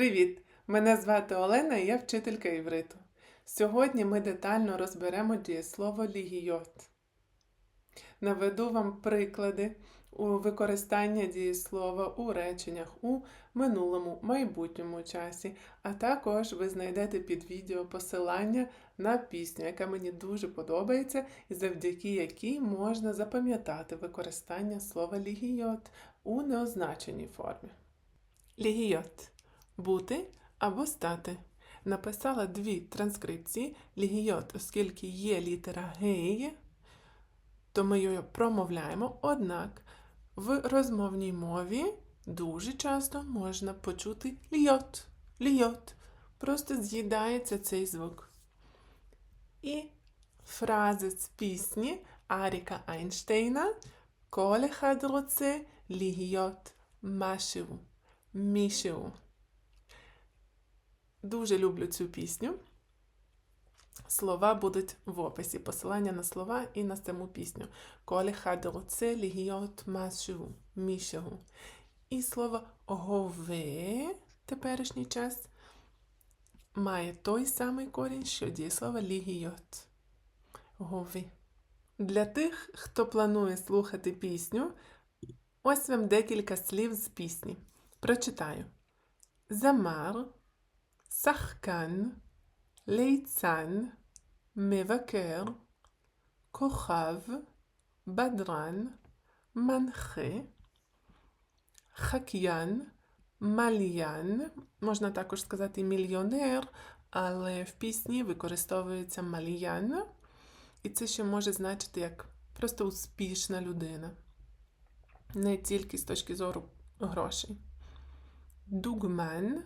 Привіт! Мене звати Олена і я вчителька івриту. Сьогодні ми детально розберемо дієслово лігійот. Наведу вам приклади у використання дієслова у реченнях у минулому, майбутньому часі, а також ви знайдете під відео посилання на пісню, яка мені дуже подобається, і завдяки якій можна запам'ятати використання слова лігійот у неозначеній формі. Лігійот бути або стати. Написала дві транскрипції лігійот, оскільки є літера гей, то ми її промовляємо. Однак в розмовній мові дуже часто можна почути лійот, лійот. Просто з'їдається цей звук. І фраза з пісні Аріка Айнштейна Коле хадроце лігійот машеву. Мішеву. Дуже люблю цю пісню. Слова будуть в описі, посилання на слова і на саму пісню. Коле хадроце лігіот машеву, мішеву. І слово гове, теперішній час, має той самий корінь, що дієслово лігіот. Гове. Для тих, хто планує слухати пісню, ось вам декілька слів з пісні. Прочитаю. Замар, שחקן, ליצן, מבקר, כוכב, בדרן, מנחה, חקיין, мальян, можна також сказати мільйонер, але в пісні використовується мальян, і це ще може значити як просто успішна людина, не тільки з точки зору грошей. Дугман,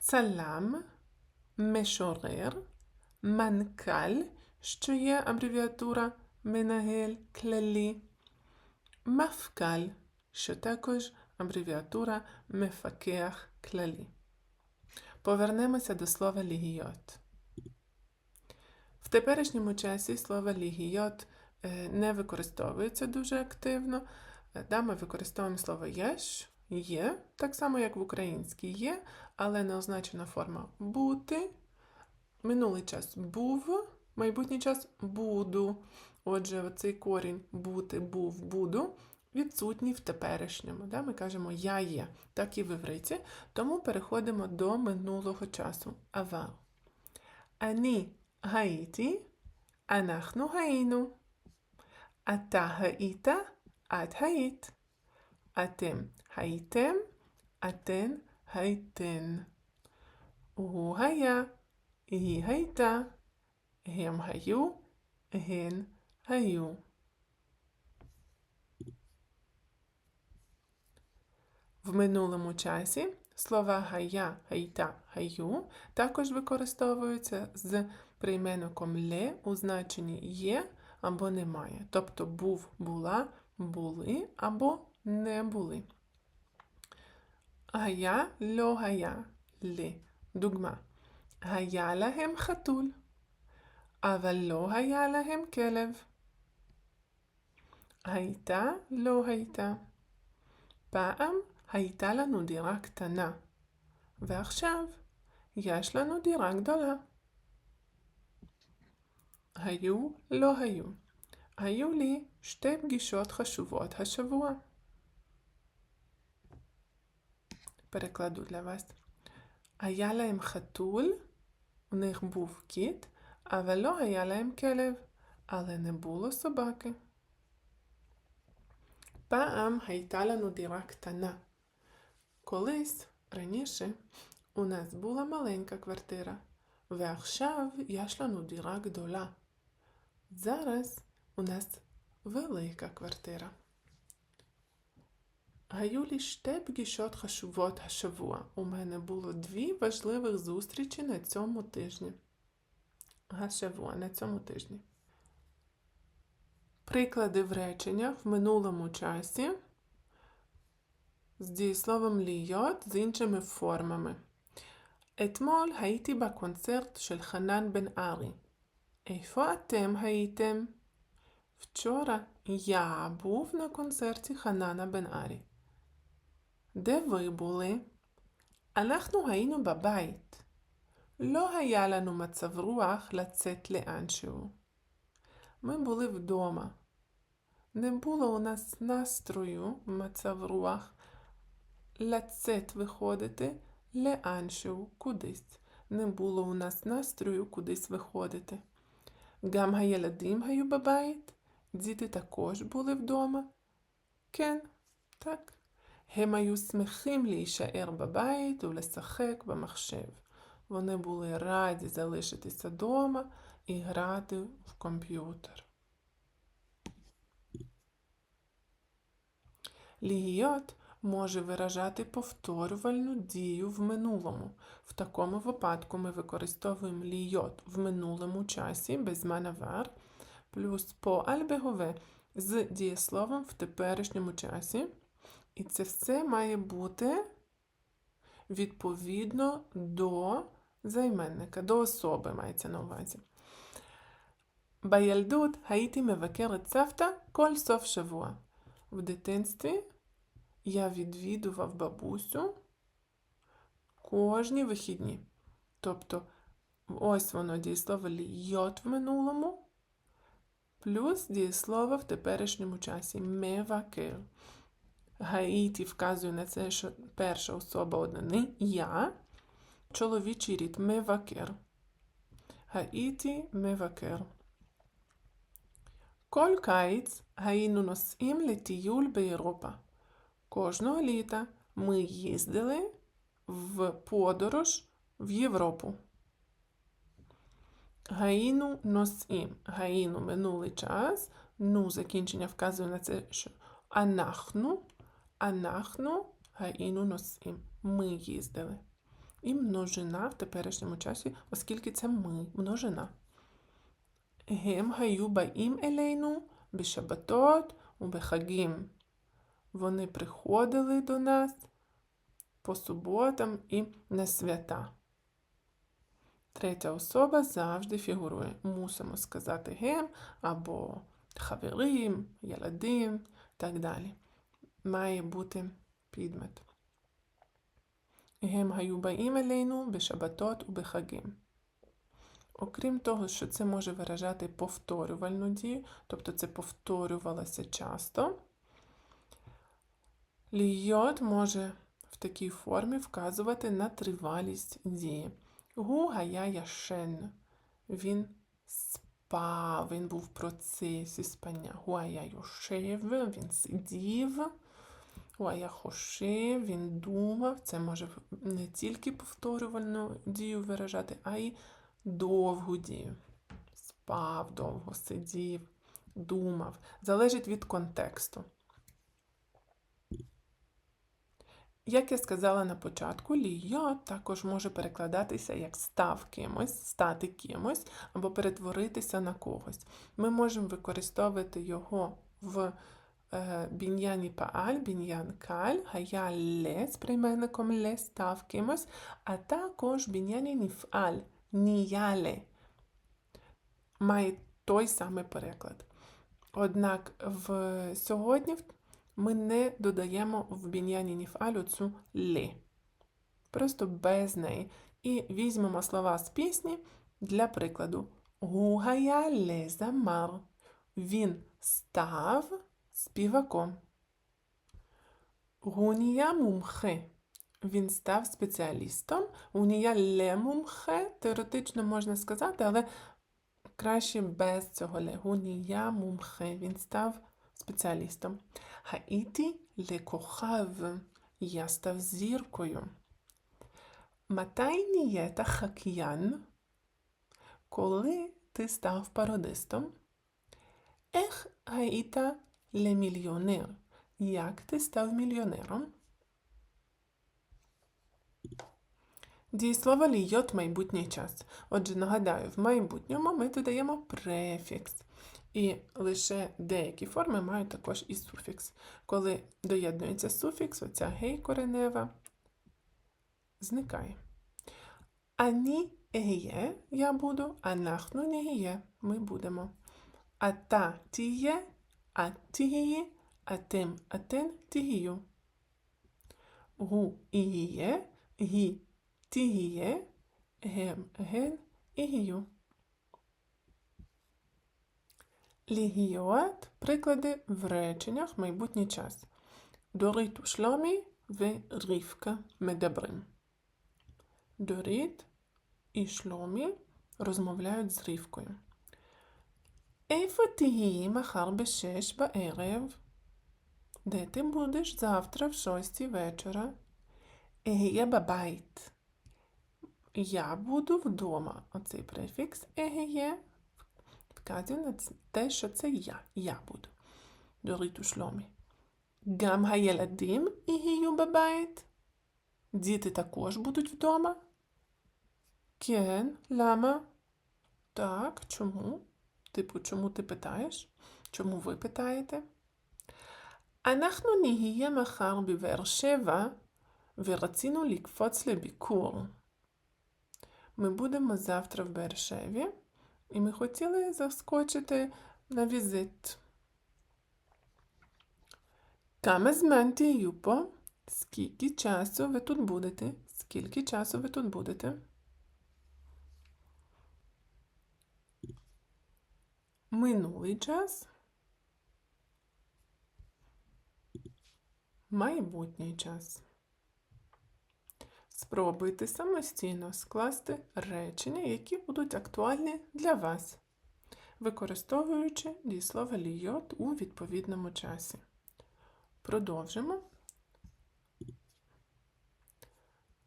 Салам, Мешорер, Манкаль, що є абревіатура Менагель Клелі, Мафкаль, що також абревіатура Мефакеах Клелі. Повернемося до слова лігіот. В теперішньому часі слово лігіот е, не використовується дуже активно. Е, да, Ми використовуємо слово єш є, так само, як в українській є, але неозначена форма бути. Минулий час був, майбутній час буду. Отже, цей корінь бути, був, буду відсутній в теперішньому. Да? Ми кажемо я є, так і в івриті. Тому переходимо до минулого часу. Ава. Ані гаїті, анахну гаїну. Ата гаїта, ат гаїт. אתם הייתם, אתן הייתן. הוא היה, היא הייתה, הם היו, הן היו. В минулому часі слова гая, гайта, гаю також використовуються з прийменником ле у значенні є або немає. Тобто був, була, були або не були. היה, לא היה, ל. דוגמה, היה להם חתול, אבל לא היה להם כלב. הייתה, לא הייתה. פעם הייתה לנו דירה קטנה, ועכשיו יש לנו דירה גדולה. היו, לא היו. היו לי שתי פגישות חשובות השבוע. перекладу для вас. А хатуль, у них був кіт, а вело я келев, але не було собаки. Паам хайталяну діра ктана. Колись раніше у нас була маленька квартира. Веахшав яшлану діра гдола. Зараз у нас велика квартира. היו לי שתי פגישות חשובות השבוע. У мене було дві важливих зустрічі на цьому тижні. Гашевуа на цьому тижні. Приклади в реченнях в минулому часі з дієсловом лійот з іншими формами. אתמול הייתי בקונצרט של חנן בן ארי. איפה אתם הייתם? Вчора я був на концерті Ханана Бен Арі. Де ви були? אנחנו היינו בבית. לא היה לנו מצב רוח לצאת לאנשהו. Ми були вдома. Не було у нас настрою, מצב רוח, лацет виходити, леаншеу кудись. Не було у нас настрою кудись виходити. Гам гаєладим гаю бабайт. Діти також були вдома. Кен, так. הם היו שמחים להישאר בבית ולשחק במחשב. Вони були раді залишитися вдома і грати в комп'ютер. Лігіот може виражати повторювальну дію в минулому. В такому випадку ми використовуємо лійот в минулому часі без манавар, плюс по альбегове з дієсловом в теперішньому часі. І це все має бути відповідно до займенника, до особи мається на увазі. בילדות הייתי מבקרת סבתא כל סוף שבוע. В дитинстві я відвідував бабусю кожні вихідні. Тобто, ось воно дієслово льот в минулому, плюс дієслово в теперішньому часі мевакер. Гаїті вказує на це, що перша особа однини я, чоловічий рід мевакер. Гаїті мевакер. Коль кайць гаїну носім летіюль Європа. Кожного літа ми їздили в подорож в Європу. Гаїну носім. Гаїну минулий час. Ну, закінчення вказує на це, що анахну Анахну гаїну носим. Ми їздили. І множина в теперішньому часі, оскільки це ми множина. Гем гаю баїм елейну, бішабатот, убехагім. Вони приходили до нас по суботам і на свята. Третя особа завжди фігурує. Мусимо сказати гем або хаверим, яладим так далі. Має бути підмет. Гем гаю баїм елейну бешабатот убехагим. Окрім того, що це може виражати повторювальну дію, тобто це повторювалося часто. Лійот може в такій формі вказувати на тривалість дії. Гу гая яшен. Він спав, він був в процесі спання. Гуая йошев, він сидів. Гуая хошев, він думав. Це може не тільки повторювальну дію виражати, а й довгу дію. Спав довго, сидів, думав. Залежить від контексту. Як я сказала на початку, лійо також може перекладатися як став кимось, стати кимось або перетворитися на когось. Ми можемо використовувати його в е, бін'яні пааль, бін'ян каль, гая ле з прийменником ле став кимось, а також бін'яні ніфаль, ніяле. Має той самий переклад. Однак в сьогодні ми не додаємо в бін'яні ніфалю цю ле. Просто без неї. І візьмемо слова з пісні для прикладу. Гугая лезамар. Він став співаком. Гунія мумхе. Він став спеціалістом. Гунія ле мумхе. Теоретично можна сказати, але краще без цього ле. Гунія мумхе. Він став спеціалістом. Хаїті лекохав. Я став зіркою. Матай нієта хак'ян. Коли ти став пародистом? Ех гаїта лемільйонер. Як ти став мільйонером? Дієслово лійот майбутній час. Отже, нагадаю, в майбутньому ми додаємо префікс. І лише деякі форми мають також і суфікс. Коли доєднується суфікс, оця гей коренева зникає. Ані гіє я буду, а нахну не гіє ми будемо. А та тіє, а тігії, а тим, а тен тігію. Гу і гіє, гі, тігіє, гем, ген і гію. Лігіот – приклади в реченнях майбутній час. Дорит у шломі в Рівка медабрим. Дорит і шломі розмовляють з Рівкою. Ейфо тігі махар бешеш баерев. Де ти будеш завтра в шостій вечора? Егія. Я буду вдома. Оцей префікс егіє вказує на те, що це я. Я буду. Дорит у шломі. Гам хаєладим ігію бабайт. Діти також будуть вдома. Кен, лама. Так, чому? Типу, чому ти питаєш? Чому ви питаєте? אנחנו נהיה מחר בבאר שבע ורצינו לקפוץ לביקור. Ми будемо завтра в Бершеві, і ми хотіли заскочити на візит. Кама зман тію по? Скільки часу ви тут будете? Скільки часу ви тут будете? Минулий час. Майбутній час. Спробуйте самостійно скласти речення, які будуть актуальні для вас, використовуючи дієслово лійот у відповідному часі. Продовжимо.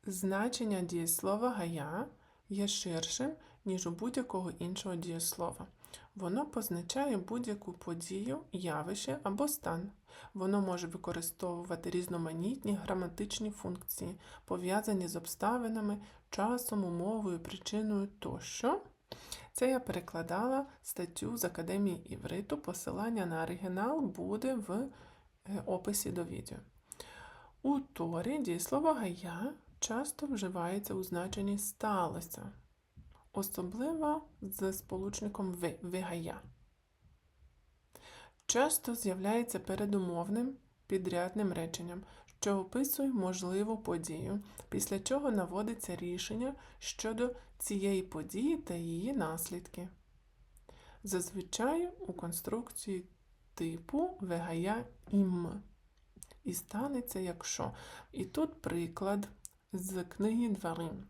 Значення дієслова гая є ширшим, ніж у будь-якого іншого дієслова. Воно позначає будь-яку подію, явище або стан. Воно може використовувати різноманітні граматичні функції, пов'язані з обставинами, часом, умовою, причиною тощо. Це я перекладала статтю з Академії Івриту. Посилання на оригінал буде в е, описі до відео. У Торі дієслово гая часто вживається у значенні сталося особливо з сполучником ви, вигая. Часто з'являється передумовним підрядним реченням, що описує можливу подію, після чого наводиться рішення щодо цієї події та її наслідки. Зазвичай у конструкції типу вигая ім. І станеться якщо. І тут приклад з книги Дварин.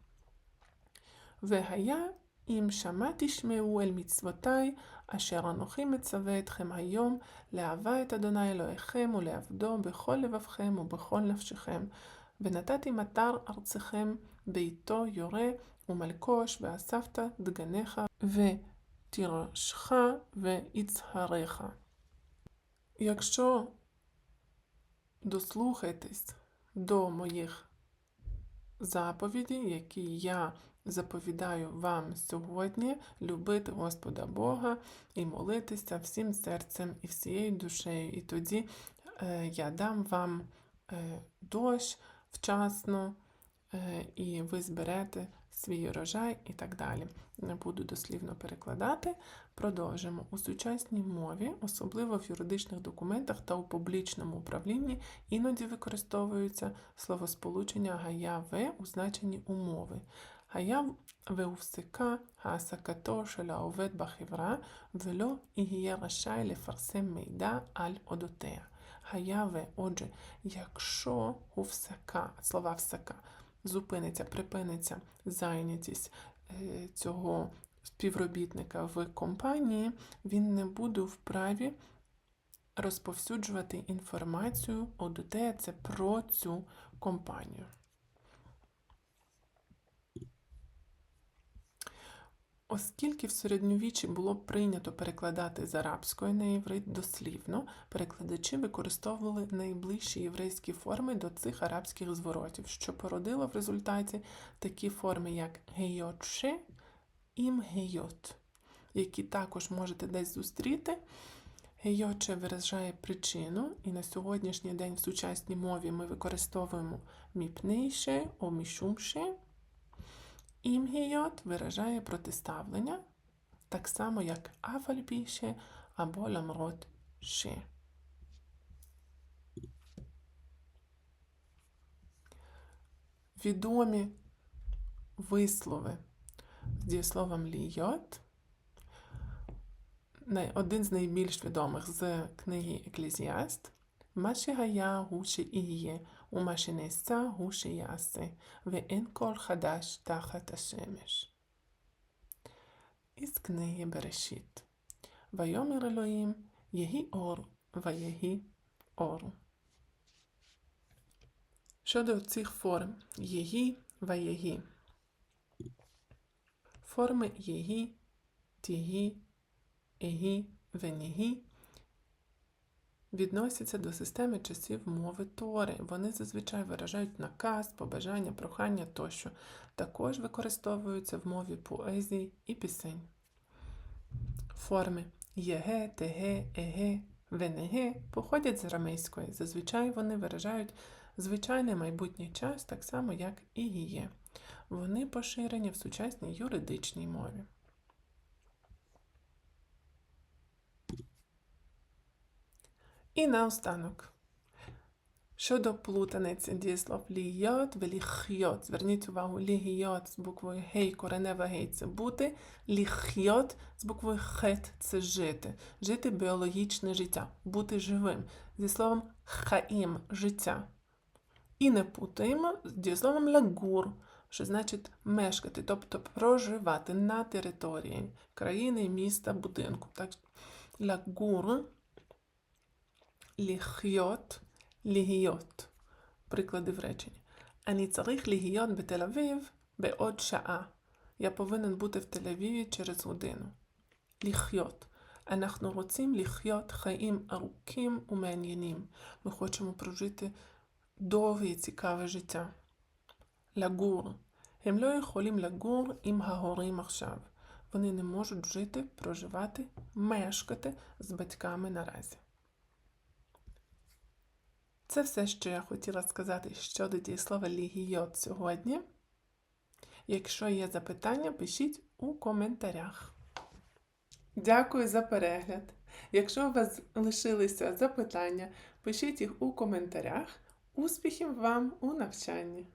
והיה אם שמע תשמעו אל מצוותי, אשר אנוכי מצווה אתכם היום, לאהבה את אדוני אלוהיכם ולעבדו בכל לבבכם ובכל נפשכם. ונתתי מטר ארצכם ביתו יורה ומלקוש, ואספת דגניך ותירשך ויצהריך. Якщо дослухайтесь до моїх заповідей, які я заповідаю вам сьогодні любити Господа Бога і молитися всім серцем і всією душею. І тоді е, я дам вам е, дощ вчасно, е, і ви зберете свій урожай і так далі. Не буду дослівно перекладати. Продовжимо. У сучасній мові, особливо в юридичних документах та у публічному управлінні, іноді використовуються словосполучення гая-в у значенні умови. היה והופסקה העסקתו של העובד בחברה ולא יהיה רשאי לפרסם מידע על אודותיה. היה ве, отже, якщо увсяка, слова всяка, зупиниться, припиниться зайнятість цього співробітника в компанії, він не буде вправі розповсюджувати інформацію, ОДТ про цю компанію. Оскільки в середньовіччі було прийнято перекладати з арабської на єврит дослівно, перекладачі використовували найближчі єврейські форми до цих арабських зворотів, що породило в результаті такі форми, як гейотше і мгейот, які також можете десь зустріти. Гейоче виражає причину, і на сьогоднішній день в сучасній мові ми використовуємо міпнейше, омішумше. Імгійот виражає протиставлення, так само як афальпіше або ламрот ще. відомі вислови з дієсловом лійот. Один з найбільш відомих з книги Еклезіаст. Маші гая гуші іє, у маші несця гуші яси, ואין כל חדש תחת השמש. із книги Берешіт. ויאמר אלוהים, יהי אור, ויהי אור. Щодо цих форм єгі, ваєгі. Форми єгі, тігі, егі, венігі Відносяться до системи часів мови Тори. Вони зазвичай виражають наказ, побажання, прохання тощо. Також використовуються в мові поезії і пісень. Форми єге, теге, еге, венеге походять з арамейської. Зазвичай вони виражають звичайний майбутній час, так само як і є. Вони поширені в сучасній юридичній мові. І наостанок. Щодо плутаниці дієслов лійот, веліхйот. Зверніть увагу, лігіот з буквою гей, коренева гей це бути, ліхйот з буквою хет це жити. Жити біологічне життя, бути живим. Зі словом хаїм життя. І не путаємо з дієсловом лагур, що значить мешкати, тобто проживати на території країни, міста, будинку. Так, лагур, ліхйот, лігіот. Приклади в реченні. אני צריך להיות בתל אביב בעוד שעה. Я повинен бути в Тель-Авіві через годину. לחיות. אנחנו רוצים לחיות חיים ארוכים ומעניינים. Ми хочемо прожити довге і цікаве життя. לגור. הם לא יכולים לגור עם ההורים עכשיו. Вони не можуть жити, проживати, мешкати з батьками наразі. Це все, що я хотіла сказати щодо дієслова лігійот сьогодні. Якщо є запитання, пишіть у коментарях. Дякую за перегляд. Якщо у вас лишилися запитання, пишіть їх у коментарях. Успіхів вам у навчанні!